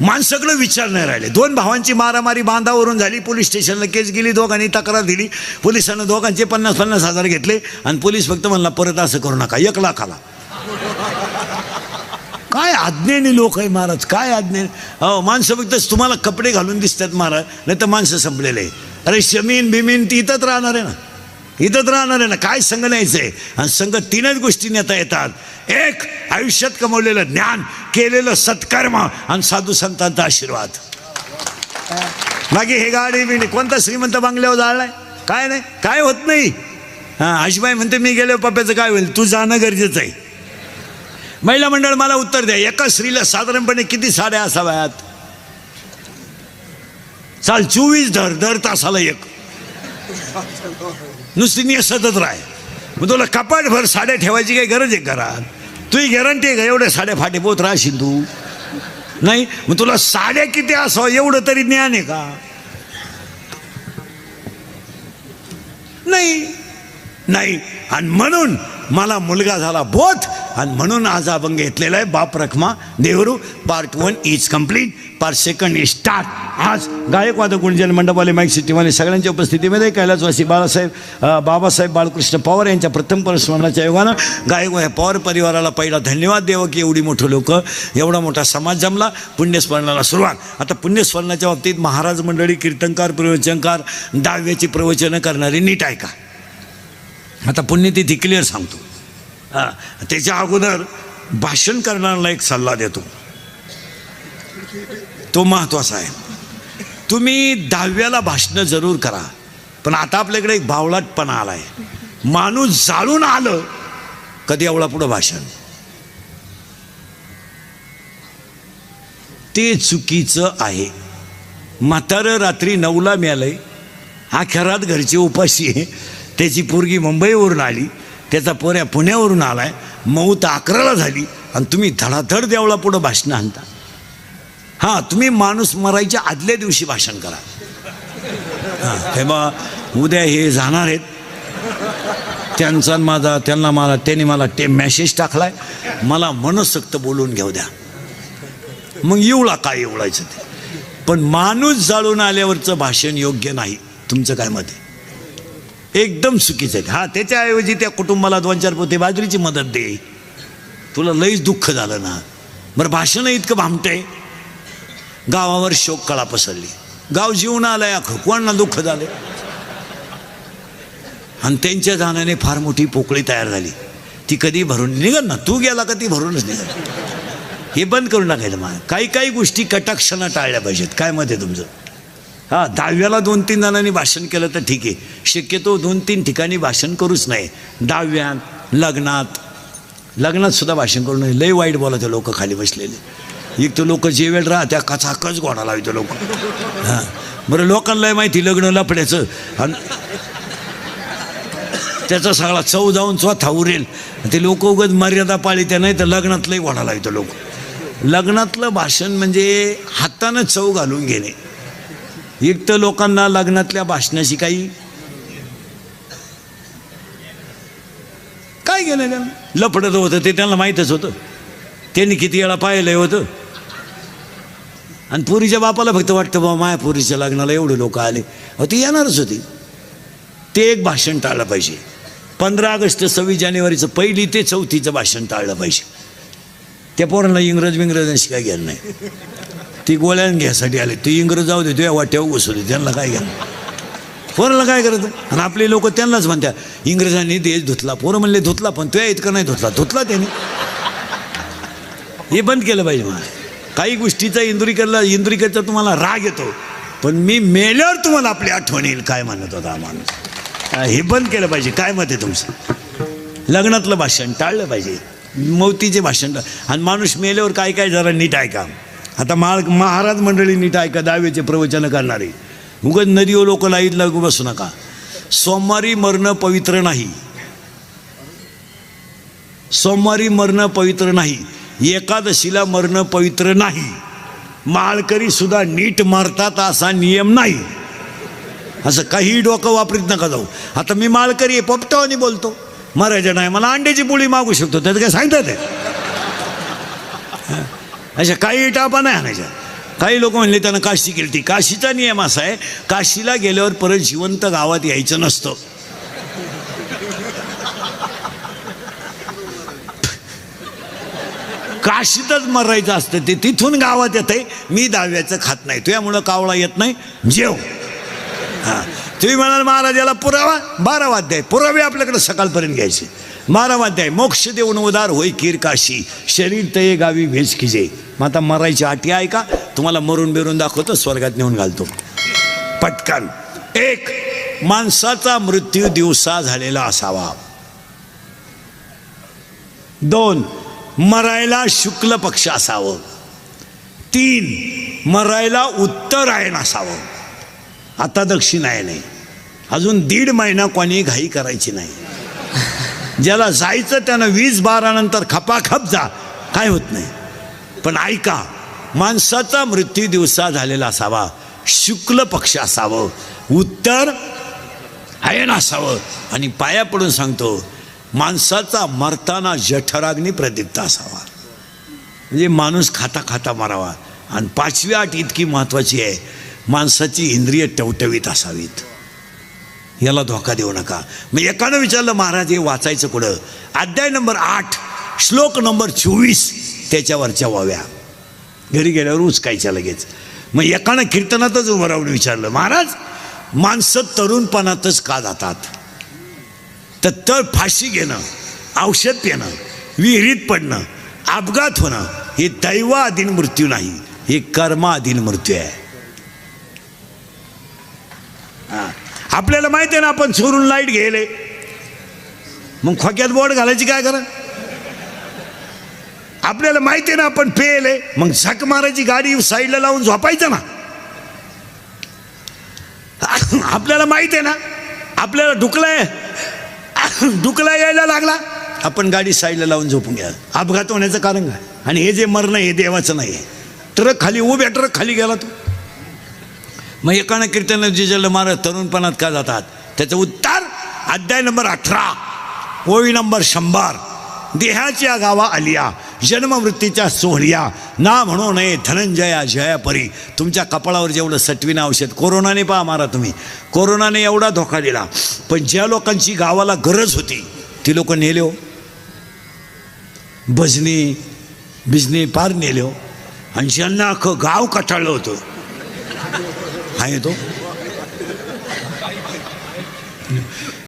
माणसाकडे विचार नाही राहिले. दोन भावांची मारामारी बांधावरून झाली पोलीस स्टेशनला केस गेली दोघांनी तक्रार दिली. पोलिसांना दोघांचे पन्नास पन्नास हजार घेतले आणि पोलीस फक्त म्हणला परत असं करू नका एक लाखाला. काय आज्ञेने लोक आहे महाराज काय आज्ञे? अहो माणसं फक्त तुम्हाला कपडे घालून दिसतात महाराज नाही तर माणसं संपलेले. आहे अरे शमीन बिमीन ती इथंच राहणार आहे ना? इथंच राहणार आहे ना. काय संघ न्यायचं आहे आणि संघ तीनच गोष्टी नेता येतात. एक आयुष्यात कमवलेलं ज्ञान केलेलं सत्कर्म आणि साधू संतांचा आशीर्वाद. बाकी हे गाडी बिणी कोणता श्रीमंत बांगल्यावर जाळलाय? काय नाही काय होत नाही. हां आशिबाई म्हणते मी गेलो पप्प्याचं काय होईल? तू जाणं गरजेचं आहे. महिला मंडळ मला उत्तर द्या. एका स्त्रीला साधारणपणे किती साड्या असाव्यात? चाल चोवीस दर दर तासाला एक. नुसती मी सतत राह मग तुला कपाटभर साड्या ठेवायची काही गरज आहे घरात तुही गॅरंटी आहे का एवढ्या साड्या फाटे पोत राहशील तू? नाही? मग तुला साड्या किती असावं एवढं तरी ज्ञान आहे का? नाही. नाही. आणि म्हणून मला मुलगा झाला बोथ आणि म्हणून आज आपण घेतलेला आहे. बाप रखमा देवरू part one is complete part second is start आज गायकवाद गुंजन मंडपाले माईक सिटीमध्ये सगळ्यांच्या उपस्थितीमध्ये कैलासवासी बाळासाहेब बाबासाहेब बाळकृष्ण पवार यांच्या प्रथम परस्मरणाच्या योगानं गायकवाड पवार परिवाराला पहिला धन्यवाद देवं की एवढी मोठं लोक एवढा मोठा समाज जमला पुण्यस्मरणाला सुरुवात. आता पुण्यस्मरणाच्या बाबतीत महाराज मंडळी कीर्तनकार प्रवचनकार दहाव्याची प्रवचनं करणारी नीट ऐका आता पुण्यतिथी क्लिअर सांगतो. हां त्याच्या अगोदर भाषण करणाऱ्याला एक सल्ला देतो. तो महत्त्वाचा आहे. तुम्ही दहाव्याला भाषणं जरूर करा पण आता आपल्याकडे एक भावलाटपणा आला आहे माणूस जाळून आलं कधी एवढा पुढं भाषण? ते चुकीचं आहे. म्हातारं रात्री नऊला मिळालंय खरात घरची उपाशी आहे. त्याची पोरगी मुंबईवरून आली. त्याचा पोऱ्या पुण्यावरून आलाय. मऊत अकराला झाली. आणि तुम्ही धडाधड देवळा पुढं भाषणं आणता. हां तुम्ही माणूस मरायच्या आदल्या दिवशी भाषण करा. हां हे बा उद्या हे जाणार आहेत. त्यांचा आणि माझा त्यांना मला त्यांनी मला ते मॅसेज टाकलाय. मला मनसक्त बोलून घेऊ द्या. मग येवळा काय एवढायचं ते? पण माणूस जाळून आल्यावरचं भाषण योग्य नाही. तुमचं काय मत आहे? एकदम चुकीचं आहे हा त्याच्याऐवजी त्या कुटुंबाला दोन चार पोते बाजरीची मदत दे. तुला लईच दुःख झालं ना. बरं भाषण इतकं भामटंय गावावर शोक कळा पसरली. गाव जीवन आलंय अख कोणाला दुःख झालं? आणि त्यांच्या जाण्याने फार मोठी पोकळी तयार झाली. ती कधी भरून निघल ना. तू गेला का ती भरूनच निघल हे बंद करून टाकायचं मला काही काही गोष्टी कटाक्षानं टाळल्या पाहिजेत. काय मत आहे तुमचं? हा दहाव्याला दोन तीन जणांनी भाषण केलं तर ठीक आहे. शक्यतो दोन तीन ठिकाणी भाषण करूच नाही दहाव्यात लग्नात लग्नात सुद्धा भाषण करू नये. लय वाईट बोलायचे लोक खाली बसलेले. एक तर लोक जे वेळ राहत्या कचाकच गोडा लावतो लोक. हां. बरं लोकांना माहिती लग्न लफड्याचं. आणि त्याचा सगळा चव जाऊन स्वतः उरेल. ते लोक उगत मर्यादा पाळीत्या नाही तर लग्नातलंही घोडा लावतो लोक. लग्नातलं भाषण म्हणजे हातानं चव घालून घेणे. एक तर लोकांना लग्नातल्या भाषणाशी काही काय गेलं त्यांना लफडत होतं ते त्यांना माहीतच होतं. त्यांनी किती वेळा पाहिलं होतं. आणि पुरीच्या बापाला फक्त वाटतं बा माया पुरीच्या लग्नाला एवढे लोक आले. हो ती येणारच होती. ते एक भाषण टाळलं पाहिजे. पंधरा ऑगस्ट सव्वीस जानेवारीचं पहिली ते चौथीचं भाषण टाळलं पाहिजे. त्या पोरांना इंग्रज विंग्रजांशी काय घ्यायला नाही. ती गोळ्यान घ्यायसाठी आले. ती इंग्रज जाऊ दे तुझ्या वाट्यावर घुसवले त्यांना काय घ्या. पोराला काय करत आणि आपले लोक त्यांनाच म्हणतात इंग्रजांनी देश धुतला पोरं म्हणले धुतला पण तुया इतकं नाही धुतला धुतला त्याने. हे बंद केलं पाहिजे मला. काही गोष्टीचा इंदुरीकरला इंदुरीकरचा तुम्हाला राग येतो पण मी मेल्यावर तुम्हाला आपली आठवण येईल काय म्हणत होता माणूस. हे बंद केलं पाहिजे. काय मत आहे तुमचं? लग्नातलं भाषण टाळलं पाहिजे. मौतीचे भाषण आणि माणूस मेल्यावर काय काय जरा नीट ऐका. आता माळ महाराज मंडळी नीट ऐका दावेचे प्रवचन करणारे. उगत नदीओ लोक लाईत लागू बसू नका. सोमवारी मरणं पवित्र नाही. सोमवारी मरणं पवित्र नाही. एकादशीला मरणं पवित्र नाही. माळकरी सुद्धा नीट मरतात असा नियम नाही. असं काही डोकं वापरीत नका जाऊ. आता मी माळकरी आहे पोपटावानी बोलतो. मरायचं नाही मला अंड्याची पोळी मागू शकतो. त्याचं काय सांगतात अशा काही टापा नाही आणायच्या काही लोक म्हणले त्यांना काशी केली ती काशीचा नियम असा आहे काशीला गेल्यावर परत जिवंत गावात यायचं नसतं. काशीतच मरायचं असतं ते तिथून गावात येतंय मी दाव्याचं खात नाही. तुझ्यामुळं कावळा येत नाही जेव. हा. तुम्ही म्हणाल महाराजाला पुरावा बारा वाद्य आहे. पुरावे आपल्याकडे सकाळपर्यंत घ्यायचे. बारा आहे. मोक्ष देऊन उदार होई किरकाशी. शरीर तये गावी भेज खिजे. मग आता मरायची आटी आहे का? तुम्हाला मरून बिरून दाखवतो स्वर्गात नेऊन घालतो. पटकन. एक माणसाचा मृत्यू दिवसा झालेला असावा. दोन मरायला शुक्ल पक्ष असावं. तीन मरायला उत्तरायण असावं. आता दक्षिणायन आहे. अजून दीड महिना कोणी घाई करायची नाही. ज्याला जायचं त्यानं वीस बारानंतर खपाखप जा. काय होत नाही. पण ऐका माणसाचा मृत्यू दिवसा झालेला असावा. शुक्ल पक्ष असावं. उत्तर हायन असावं. आणि पाया पडून सांगतो माणसाचा मरताना जठराग्नी प्रदीप्त असावा. म्हणजे माणूस खाता खाता मारावा. आणि पाचवी आठ इतकी महत्त्वाची आहे. माणसाची इंद्रिय टवटवीत असावीत. याला धोका देऊ नका. मग एकानं विचारलं महाराज हे वाचायचं कुठं? अध्याय नंबर आठ श्लोक नंबर चोवीस त्याच्यावरच्या वाव्या. घरी गेल्यावर उचकायच्या लगेच. मग एकानं कीर्तनातच उभं राहून विचारलं महाराज माणसं तरुणपणातच का जातात? तर तळ फाशी घेणं औषध पिणं विहिरीत पडणं अपघात होणं हे दैवाधीन मृत्यू नाही. हे कर्माधीन मृत्यू आहे. आपल्याला माहिती आहे ना आपण चोरून लाइट घ्यायले. मग खोक्यात बोर्ड घालायची काय करा आपल्याला माहिती आहे ना आपण पेले मग झक मारायची गाडी साईडला लावून झोपायचं ना. आपल्याला माहिती आहे ना आपल्याला ढुकलाय ढुकला यायला लागला आपण गाडी साईडला लावून झोपून घ्या अपघात होण्याचं कारण काय? आणि हे जे मरणं हे देवाचं नाही ट्रक खाली उभ्या ट्रक खाली गेला तो. मग एकानं कीर्तन जिजल महाराज तरुणपणात का जातात? त्याचं उत्तर अध्याय नंबर अठरा. ओळी नंबर शंभर. देहाच्या गावा आलिया जन्ममृत्यूच्या सोहळ्या. ना म्हणू नये धनंजया जयापरी. तुमच्या कपाळावर जेवढं सटविणं औषध कोरोनाने पहा मारा तुम्ही. कोरोनाने एवढा धोका दिला. पण ज्या लोकांची गावाला गरज होती ती लोक नेले हो. भजनी बिजनी पार नेले हो. आणि ज्यांना अख्खं गाव कटाळलं होतं. हा येतो